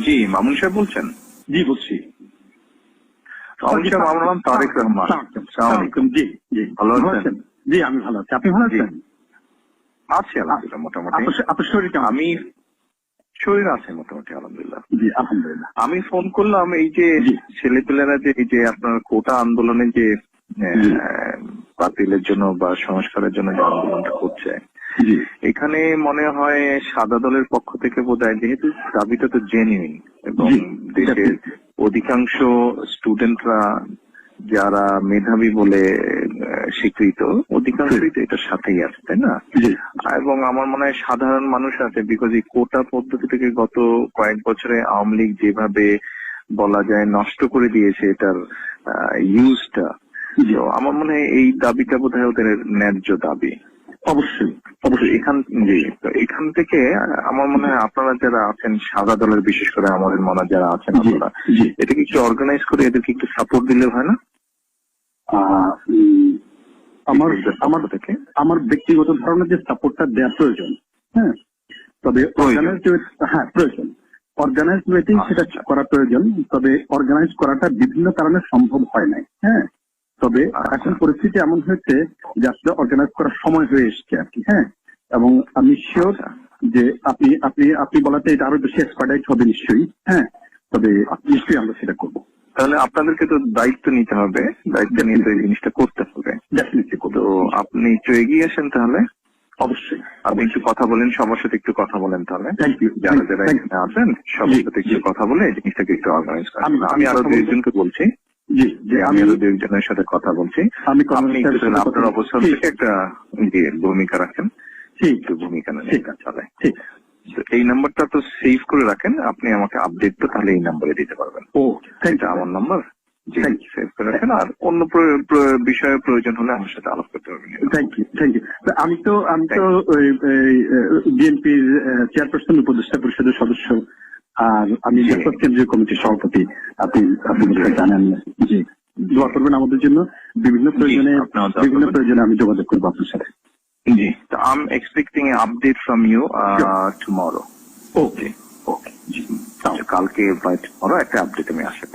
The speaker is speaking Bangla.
জি মামুন সাহেব বলছেন। জি বলছি। মামুন সাহেব আমার নাম তারেক রহমান। জি জি ভালো আছেন? জি আমি ভালো আছি। আপনি ভালো আছেন? আছি আলহামদুলিল্লাহ মোটামুটি। আপনার- শরীর আমি শরীর আছে মোটামুটি আলহামদুলিল্লাহ। জি আলহামদুলিল্লাহ। আমি ফোন করলাম এই যে জি। ছেলেপেলেরা যে এই যে আপনার কোটা আন্দোলনে যে। বাতিলের জন্য বা সংস্কারের জন্য যে আন্দোলনটা করছে এখানে মনে হয় সাদা দলের পক্ষ থেকে বোধ হয় যেহেতু দাবিটা তো জেনুইন এবং দেশের. অধিকাংশ স্টুডেন্টরা যারা মেধাবী বলে স্বীকৃত অধিকাংশই তো এটার সাথেই আছে তাই না? এবং আমার মনে হয় সাধারণ মানুষ আছে বিকজ এই কোটা পদ্ধতি থেকে গত কয়েক বছরে আওয়ামী লীগ যেভাবে বলা যায় নষ্ট করে দিয়েছে এটার ইউজটা আমার মনে হয় এই দাবিটা বোধ হয় ওদের ন্যায্য দাবি। অবশ্যই। অবশ্যই এখান জি তো এখান থেকে আমার মনে হয় আপনারা যারা আছেন সাদা দলের বিশেষ করে আমাদের মনে হয় যারা আছেন আপনারা এটাকে একটু অর্গানাইজ করে এদেরকে একটু সাপোর্ট দিলে হয় না? আমার আমার থেকে? আমার ব্যক্তিগত ধারণা যে সাপোর্টটা দেওয়া প্রয়োজন হ্যাঁ? তবে। অর্গানাইজ হ্যাঁ প্রয়োজন। অর্গানাইজ ওয়েতেই সেটা আচ্ছা। করা প্রয়োজন তবে অর্গানাইজ করাটা বিভিন্ন কারণে সম্ভব হয় নাই হ্যাঁ? তবে আচ্ছা। এখন পরিস্থিতি এমন হয়েছে যে আসলে অর্গানাইজ করার সময় হয়ে এসছে আর কি হ্যাঁ? এবং আমি শিওর আচ্ছা। যে আপনি আপনি আপনি বলাতে এটা আরও বেশি এক্সপার্টাইজ হবে নিশ্চয়ই হ্যাঁ? তবে নিশ্চয়ই আমরা সেটা করব। তাহলে আপনাদেরকে তো দায়িত্ব নিতে হবে দায়িত্ব নিয়ে তো এই জিনিসটা করতে হবে। তো আপনি একটু এগিয়ে আসেন তাহলে। অবশ্যই। আপনি একটু কথা বলেন সবার সাথে একটু কথা বলেন তাহলে। যারা যারা এখানে আছেন সবার সাথে একটু কথা বলে এই জিনিসটাকে একটু অর্গানাইজ করেন। আমি- আরও আমি দু একজনকে বলছি। জি যে আমি আরও দু একজনের সাথে কথা বলছি। আমি আপনার অবস্থান থেকে একটা জি, ভূমিকা রাখেন। ঠিক। ভূমিকা নেন ঠিক। আছে। ঠিক। এই নাম্বারটা তো সেভ করে রাখেন আপনি আমাকে আপডেট তো তাহলে এই নাম্বারে দিতে পারবেন। ও এটা আমার নাম্বার। জি সেভ করে রাখেন। আর অন্য বিষয়ে প্রয়োজন হলে আমার সাথে আলাপ করতে পারবেন। থ্যাংক ইউ থ্যাংক ইউ আমি তো আমি তো বিএনপির চেয়ারপারসন উপদেষ্টা পরিষদের সদস্য। আর আমি। জাতীয় কেন্দ্রীয় কমিটির সভাপতি আপনি আপনি জানেন। জি। দোয়া করবেন আমাদের জন্য। বিভিন্ন প্রয়োজনে বিভিন্ন প্রয়োজনে আমি যোগাযোগ করব আপনার সাথে। জি তো I am expecting a update from you tomorrow okay okay জি। কালকে বাই টুমরো একটা আপডেট আমি ওকে